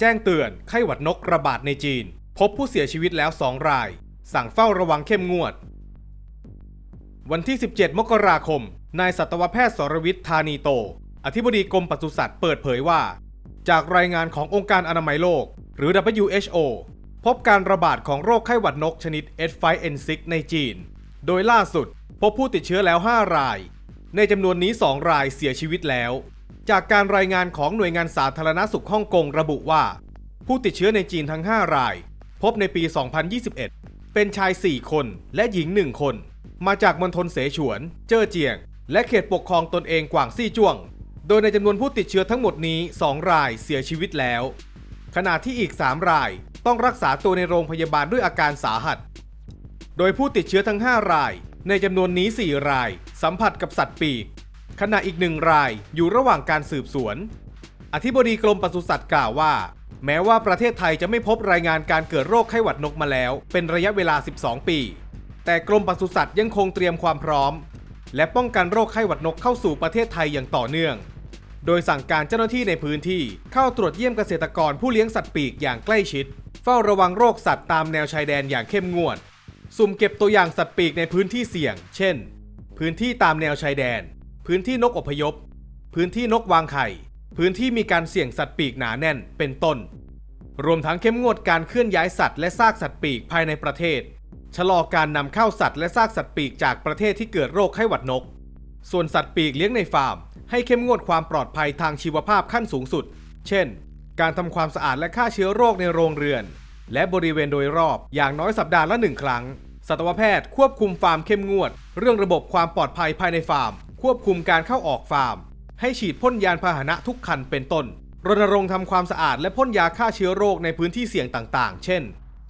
แจ้งเตือนไข้หวัดนกระบาดในจีน พบผู้เสียชีวิตแล้ว 2 ราย สั่งเฝ้าระวังเข้มงวด วันที่ 17 มกราคม นายสัตวแพทย์สรวิทย์ธานีโต อธิบดีกรมปศุสัตว์เปิดเผยว่า จากรายงานขององค์การอนามัยโลก หรือ WHO พบการระบาดของโรคไข้หวัดนกชนิด H5N6 ในจีน โดยล่าสุด พบผู้ติดเชื้อแล้ว 5 ราย ในจำนวนนี้ 2 รายเสียชีวิตแล้ว จากการรายงานของหน่วยงานสาธารณสุขฮ่องกงระบุว่า ผู้ติดเชื้อในจีนทั้ง 5 ราย พบในปี 2021 เป็นชาย 4 คนและหญิง 1 คน มาจากมณฑลเสฉวน เจ้อเจียง และเขตปกครองตนเองกวางซี่จ้วง โดยในจำนวนผู้ติดเชื้อทั้งหมดนี้ 2 รายเสียชีวิตแล้ว ขณะที่อีก 3 รายต้องรักษาตัวในโรงพยาบาลด้วยอาการสาหัส โดยผู้ติดเชื้อทั้ง 5 ราย ในจำนวนนี้ 4 ราย สัมผัสกับสัตว์ปีก ขณะอีกหนึ่งรายอยู่ระหว่างการสืบสวน อธิบดีกรมปศุสัตว์กล่าวว่า แม้ว่าประเทศไทยจะไม่พบรายงานการเกิดโรคไข้หวัดนกมาแล้ว เป็นระยะเวลา 12 ปี แต่กรมปศุสัตว์ยังคงเตรียมความพร้อม และป้องกันโรคไข้หวัดนกเข้าสู่ประเทศไทยอย่างต่อเนื่อง โดยสั่งการเจ้าหน้าที่ในพื้นที่เข้าตรวจเยี่ยมเกษตรกรผู้เลี้ยงสัตว์ปีกอย่างใกล้ชิด เฝ้าระวังโรคสัตว์ตามแนวชายแดนอย่างเข้มงวด สุ่มเก็บตัวอย่างสัตว์ปีกในพื้นที่เสี่ยง เช่น พื้นที่ตามแนวชายแดน พื้นที่นกอพยพ พื้นที่นกวางไข่ พื้นที่มีการเสี่ยงสัตว์ปีกหนาแน่น เป็นต้น รวมทั้งเข้มงวดการเคลื่อนย้ายสัตว์และซากสัตว์ปีกภายในประเทศ ชะลอการนำเข้าสัตว์และซากสัตว์ปีกจากประเทศที่เกิดโรคไข้หวัดนก ส่วนสัตว์ปีกเลี้ยงในฟาร์ม ให้เข้มงวดความปลอดภัยทางชีวภาพขั้นสูงสุด เช่น การทำความสะอาดและฆ่าเชื้อโรคในโรงเรือน และบริเวณโดยรอบอย่างน้อยสัปดาห์ละหนึ่งครั้งสัตวแพทย์ควบคุมฟาร์มเข้มงวด เรื่องระบบความปลอดภัยภายในฟาร์ม ควบคุมการเข้าออกฟาร์ม ให้ฉีดพ่นยานพาหนะทุกคันเป็นต้น รณรงค์ทำความสะอาดและพ่นยาฆ่าเชื้อโรคในพื้นที่เสี่ยงต่างๆ เช่น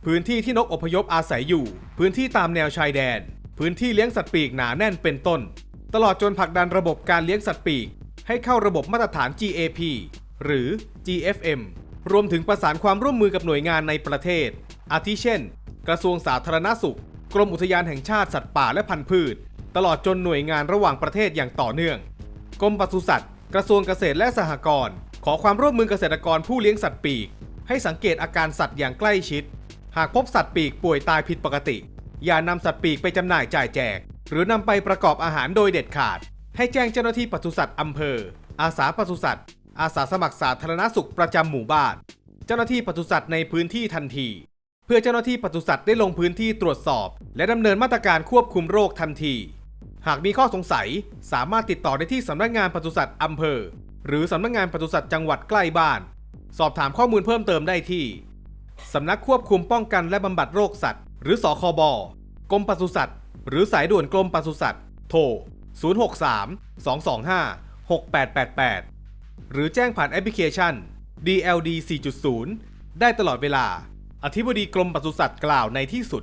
พื้นที่ที่นกอพยพอาศัยอยู่ พื้นที่ตามแนวชายแดน พื้นที่เลี้ยงสัตว์ปีกหนาแน่นเป็นต้น ตลอดจนผลักดันระบบการเลี้ยงสัตว์ปีก ให้เข้าระบบมาตรฐาน GAP หรือ GFM รวมถึงประสานความร่วมมือกับหน่วยงานในประเทศ อาทิเช่น กระทรวงสาธารณสุข กรมอุทยานแห่งชาติสัตว์ป่าและพันธุ์พืช ตลอดจนหน่วยงานระหว่างประเทศอย่างต่อเนื่อง กรมปศุสัตว์ กระทรวงเกษตรและสหกรณ์ขอความร่วมมือเกษตรกรผู้เลี้ยงสัตว์ปีก ให้สังเกตอาการสัตว์อย่างใกล้ชิด หากพบสัตว์ปีกป่วยตายผิดปกติ อย่านำสัตว์ปีกไปจำหน่ายจ่ายแจก หรือนำไปประกอบอาหารโดยเด็ดขาด ให้แจ้งเจ้าหน้าที่ปศุสัตว์อำเภอ อาสาปศุสัตว์ อาสาสมัครสาธารณสุขประจำหมู่บ้าน เจ้าหน้าที่ปศุสัตว์ในพื้นที่ทันที เพื่อเจ้าหน้าที่ปศุสัตว์ได้ลงพื้นที่ตรวจสอบ และดำเนินมาตรการควบคุมโรคทันที หากมีข้อสงสัยสามารถติดต่อได้ที่สำนักงานปศุสัตว์อำเภอ หรือสำนักงานปศุสัตว์จังหวัดใกล้บ้าน สอบถามข้อมูลเพิ่มเติมได้ที่สำนักควบคุมป้องกันและบำบัดโรคสัตว์ หรือสคบกรมปศุสัตว์ หรือสายด่วนกรมปศุสัตว์ โทร 063 225 6888 หรือแจ้งผ่านแอปพลิเคชัน DLD 4.0 ได้ตลอดเวลา อธิบดีกรมปศุสัตว์กล่าวในที่สุด